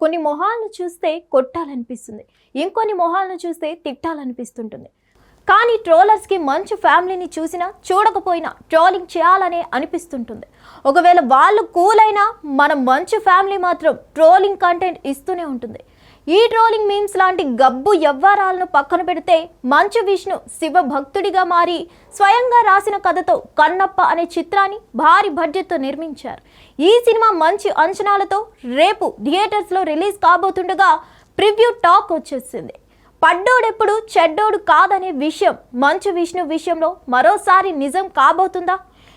కొన్ని మొహాలను చూస్తే కొట్టాలనిపిస్తుంది. ఇంకొన్ని మొహాలను చూస్తే తిట్టాలనిపిస్తుంటుంది. కానీ ట్రోలర్స్కి మంచి ఫ్యామిలీని చూసినా చూడకపోయినా ట్రోలింగ్ చేయాలనే అనిపిస్తుంటుంది. ఒకవేళ వాళ్ళు కూల్ అయినా మన మంచి ఫ్యామిలీ మాత్రం ట్రోలింగ్ కంటెంట్ ఇస్తూనే ఉంటుంది. ఈ ట్రోలింగ్ మీమ్స్ లాంటి గబ్బు వ్యవహారాలను పక్కన పెడితే మంచు విష్ణు శివ భక్తుడిగా మారి స్వయంగా రాసిన కథతో కన్నప్ప అనే చిత్రాన్ని భారీ బడ్జెట్తో నిర్మించారు. ఈ సినిమా మంచి అంచనాలతో రేపు థియేటర్స్లో రిలీజ్ కాబోతుండగా ప్రివ్యూ టాక్ వచ్చేసింది. పడ్డోడెప్పుడు చెడ్డోడు కాదనే విషయం మంచు విష్ణు విషయంలో మరోసారి నిజం కాబోతుందా?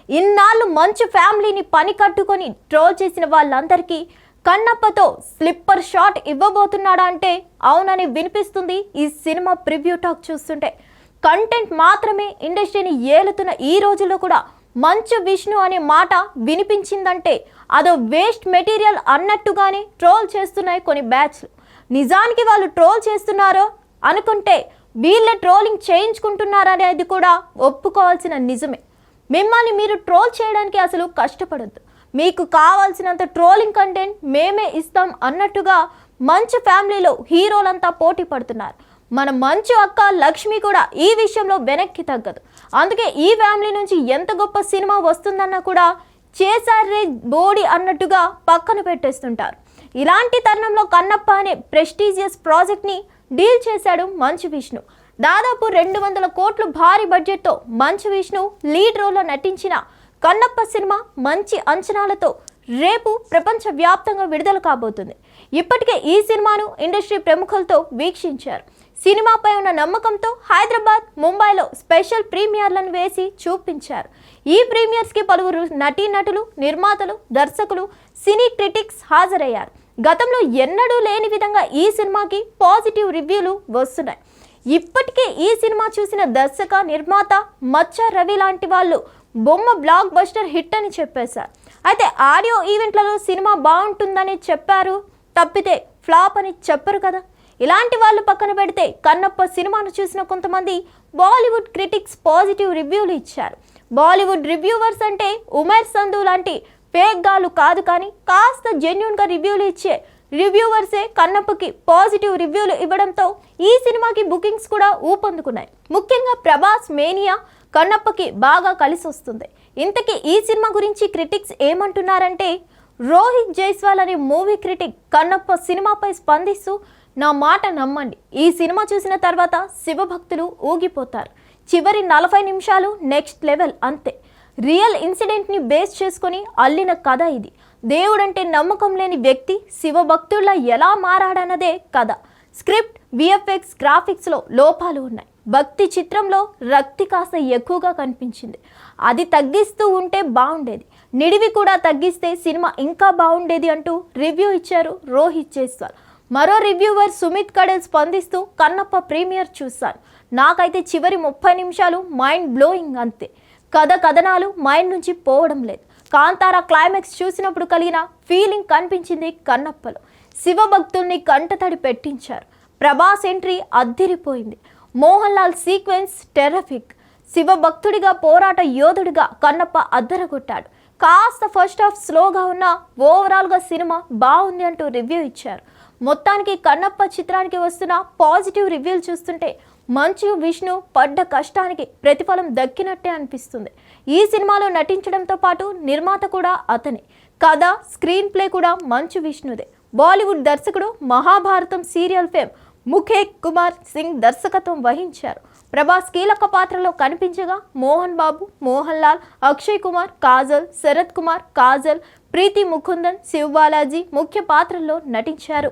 ఇన్నాళ్ళు మంచు ఫ్యామిలీని పని కట్టుకొని ట్రోల్ చేసిన వాళ్ళందరికీ కన్నప్పతో స్లిప్పర్ షాట్ ఇవ్వబోతున్నాడా అంటే అవునని వినిపిస్తుంది ఈ సినిమా ప్రివ్యూ టాక్ చూస్తుంటే. కంటెంట్ మాత్రమే ఇండస్ట్రీని ఏలుతున్న ఈ రోజుల్లో కూడా మంచు విష్ణు అనే మాట వినిపించిందంటే అదో వేస్ట్ మెటీరియల్ అన్నట్టుగానే ట్రోల్ చేస్తున్నాయి కొన్ని బ్యాచ్లు. నిజానికి వాళ్ళు ట్రోల్ చేస్తున్నారో అనుకుంటే వీళ్ళ ట్రోలింగ్ చేయించుకుంటున్నారనేది కూడా ఒప్పుకోవాల్సిన నిజమే. మిమ్మల్ని మీరు ట్రోల్ చేయడానికి అసలు కష్టపడద్దు. మీకు కావాల్సినంత ట్రోలింగ్ కంటెంట్ మేమే ఇస్తాం అన్నట్టుగా మంచు ఫ్యామిలీలో హీరోలంతా పోటీ పడుతున్నారు. మన మంచు అక్క లక్ష్మి కూడా ఈ విషయంలో వెనక్కి తగ్గదు. అందుకే ఈ ఫ్యామిలీ నుంచి ఎంత గొప్ప సినిమా వస్తుందన్నా కూడా చేశారే బోడి అన్నట్టుగా పక్కన పెట్టేస్తుంటారు. ఇలాంటి తరుణంలో కన్నప్ప అనే ప్రెస్టీజియస్ ప్రాజెక్ట్ని డీల్ చేశాడు మంచు విష్ణు. దాదాపు రెండు వందల కోట్లు భారీ బడ్జెట్తో మంచు విష్ణు లీడ్ రోల్లో నటించిన కన్నప్ప సినిమా మంచి అంచనాలతో రేపు ప్రపంచ వ్యాప్తంగా విడుదల కాబోతుంది. ఇప్పటికే ఈ సినిమాను ఇండస్ట్రీ ప్రముఖులతో వీక్షించారు. సినిమాపై ఉన్న నమ్మకంతో హైదరాబాద్ ముంబైలో స్పెషల్ ప్రీమియర్లను వేసి చూపించారు. ఈ ప్రీమియర్స్కి పలువురు నటీనటులు నిర్మాతలు దర్శకులు సినీ క్రిటిక్స్ హాజరయ్యారు. గతంలో ఎన్నడూ లేని విధంగా ఈ సినిమాకి పాజిటివ్ రివ్యూలు వస్తున్నాయి. ఇప్పటికే ఈ సినిమా చూసిన దర్శక నిర్మాత మచ్చ రవి లాంటి వాళ్ళు బొమ్మ బ్లాక్ బస్టర్ హిట్ అని చెప్పేశారు. అయితే ఆడియో ఈవెంట్లలో సినిమా బాగుంటుందని చెప్పారు తప్పితే ఫ్లాప్ అని చెప్పరు కదా. ఇలాంటి వాళ్ళు పక్కన పెడితే కన్నప్ప సినిమాను చూసిన కొంతమంది బాలీవుడ్ క్రిటిక్స్ పాజిటివ్ రివ్యూలు ఇచ్చారు. బాలీవుడ్ రివ్యూవర్స్ అంటే ఉమేర్ సంధు లాంటి ఫేక్ గాలు కాదు కానీ కాస్త జెన్యున్గా రివ్యూలు ఇచ్చే రివ్యూవర్సే కన్నప్పకి పాజిటివ్ రివ్యూలు ఇవ్వడంతో ఈ సినిమాకి బుకింగ్స్ కూడా ఊపందుకున్నాయి. ముఖ్యంగా ప్రభాస్ మేనియా కన్నప్పకి బాగా కలిసి వస్తుంది. ఇంతకీ ఈ సినిమా గురించి క్రిటిక్స్ ఏమంటున్నారంటే రోహిత్ జైస్వాల్ అనే మూవీ క్రిటిక్ కన్నప్ప సినిమాపై స్పందిస్తూ నా మాట నమ్మండి. ఈ సినిమా చూసిన తర్వాత శివభక్తులు ఊగిపోతారు. చివరి నలభై నిమిషాలు నెక్స్ట్ లెవెల్ అంతే. రియల్ ఇన్సిడెంట్ని బేస్ చేసుకొని అల్లిన కథ ఇది. దేవుడంటే నమ్మకం లేని వ్యక్తి శివభక్తుల్లా ఎలా మారాడన్నదే కథ. స్క్రిప్ట్ విఎఫ్ఎక్స్ గ్రాఫిక్స్లో లోపాలు ఉన్నాయి. భక్తి చిత్రంలో రక్తి కాస్త ఎక్కువగా కనిపించింది. అది తగ్గిస్తూ ఉంటే బాగుండేది నిడివి కూడా తగ్గిస్తే సినిమా ఇంకా బాగుండేది అంటూ రివ్యూ ఇచ్చారు రోహిత్ జైస్వాల్ మరో రివ్యూవర్ సుమిత్ కడెల్ స్పందిస్తూ కన్నప్ప ప్రీమియర్ చూశాను. నాకైతే చివరి ముప్పై నిమిషాలు మైండ్ బ్లోయింగ్ అంతే. కథ కథనాలు మైండ్ నుంచి పోవడం లేదు. కాంతార క్లైమాక్స్ చూసినప్పుడు కలిగిన ఫీలింగ్ కనిపించింది కన్నప్పలో. శివభక్తుల్ని కంటతడి పెట్టించారు. ప్రభాస్ ఎంట్రీ అద్దిరిపోయింది. మోహన్ లాల్ సీక్వెన్స్ టెరఫిక్ శివభక్తుడిగా పోరాట యోధుడిగా కన్నప్ప అద్దరగొట్టాడు. కాస్త ఫస్ట్ హాఫ్ స్లోగా ఉన్న ఓవరాల్గా సినిమా బాగుంది అంటూ రివ్యూ ఇచ్చారు. మొత్తానికి కన్నప్ప చిత్రానికి వస్తున్న పాజిటివ్ రివ్యూలు చూస్తుంటే మంచు విష్ణు పడ్డ కష్టానికి ప్రతిఫలం దక్కినట్టే అనిపిస్తుంది. ఈ సినిమాలో నటించడంతో పాటు నిర్మాత కూడా అతనే. కథ స్క్రీన్ ప్లే కూడా మంచు విష్ణుదే. బాలీవుడ్ దర్శకుడు మహాభారతం సీరియల్ ఫేమ్ ముఖేక్ కుమార్ సింగ్ దర్శకత్వం వహించారు. ప్రభాస్ కీలక పాత్రలో కనిపించగా మోహన్ బాబు మోహన్ లాల్ అక్షయ్ కుమార్ కాజల్ శరత్ కుమార్ కాజల్ ప్రీతి ముకుందన్ శివ్ బాలాజీ ముఖ్య పాత్రల్లో నటించారు.